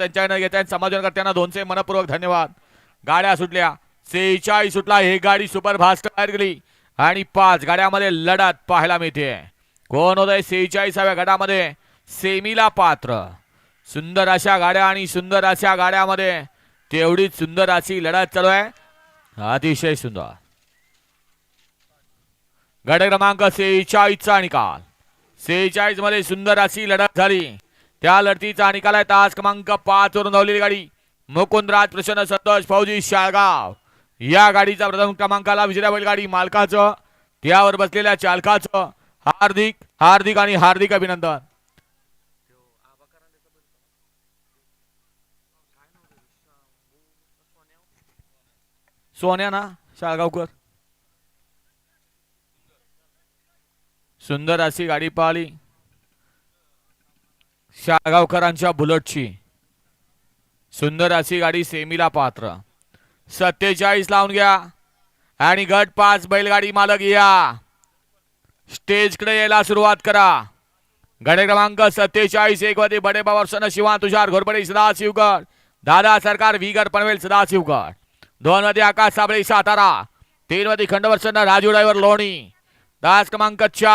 त्यांच्याकडनं घेत आहेत समाधानकर्त्यांना दोनशे मनपूर्वक धन्यवाद. गाड्या सुटल्या. सेहेचाळीस सुटला. ही गाडी सुपर फास्ट बाहेर गेली आणि पाच गाड्यामध्ये लढत पाहायला मिळते. कोण होत आहे सेहेचाळीसाव्या गटामध्ये सेमीला पात्र. सुंदर अशा गाड्या आणि सुंदर अशा गाड्यामध्ये तेवढीच सुंदर अशी लढत चालू आहे. अतिशय सुंदर. गट क्रमांक सेहेचाळीसचा निकाल. सेहेचाळीसमध्ये सुंदर अशी लढत झाली. त्या लढतीचा निकाल आहे तास क्रमांक पाच वरून धावलेली गाडी. मुकुंदराज प्रसन्न संतोष फौजी शाळगाव. या गाडीचा प्रथम क्रमांकाला विजया बैलगाडी मालकाचं. त्यावर बसलेल्या चालकाचं. हार्दिक हार्दिक आणि हार्दिक अभिनंदन. सोन्या ना शाळगावकर? सुंदर अशी गाडी पाहिली. शाळगावकरांच्या बुलटची. सुंदर अशी गाडी सेमीला पात्र. सत्तेचाळीस लावून घ्या. आणि गट पाच बैलगाडी मालक या. स्टेजकडे यायला सुरुवात करा. गडे क्रमांक सत्तेचाळीस एक मध्ये बडे बाबा शिवा तुषार घोरपडे सदाशिवगड. दादा सरकार विगर पनवेल सदाशिवगड. दोन मध्ये आकाश साबळे सातारा. तीन मध्ये खंडवर्षन राजू ड्रायव्हर लोणी. दास क्रमांक चार.